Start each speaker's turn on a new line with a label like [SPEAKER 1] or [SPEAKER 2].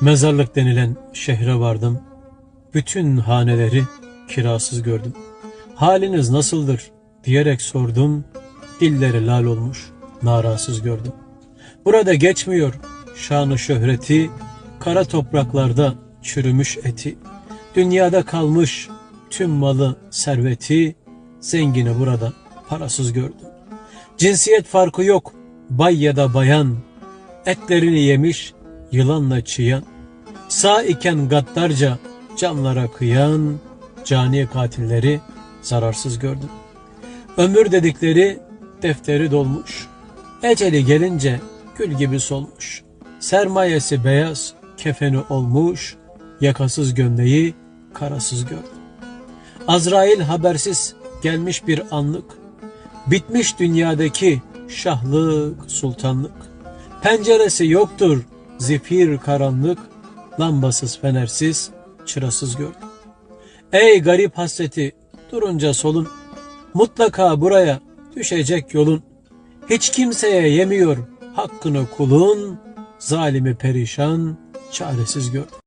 [SPEAKER 1] Mezarlık denilen şehre vardım. Bütün haneleri kirasız gördüm. Haliniz nasıldır diyerek sordum. Dilleri lal olmuş, narasız gördüm. Burada geçmiyor şanı şöhreti, kara topraklarda çürümüş eti. Dünyada kalmış tüm malı, serveti, zengini burada parasız gördüm. Cinsiyet farkı yok, bay ya da bayan, etlerini yemiş yılanla çiyan, sağ iken gaddarca canlara kıyan, cani katilleri zararsız gördüm. Ömür dedikleri defteri dolmuş, eceli gelince gül gibi solmuş, sermayesi beyaz, kefeni olmuş, yakasız gömleği karasız gördüm. Azrail habersiz gelmiş bir anlık, bitmiş dünyadaki şahlık, sultanlık. Penceresi yoktur, zifir karanlık, lambasız, fenersiz, çırasız gördüm. Ey garip hasreti, durunca solun, mutlaka buraya düşecek yolun. Hiç kimseye yemiyor hakkını kulun, zalimi perişan, çaresiz gördüm.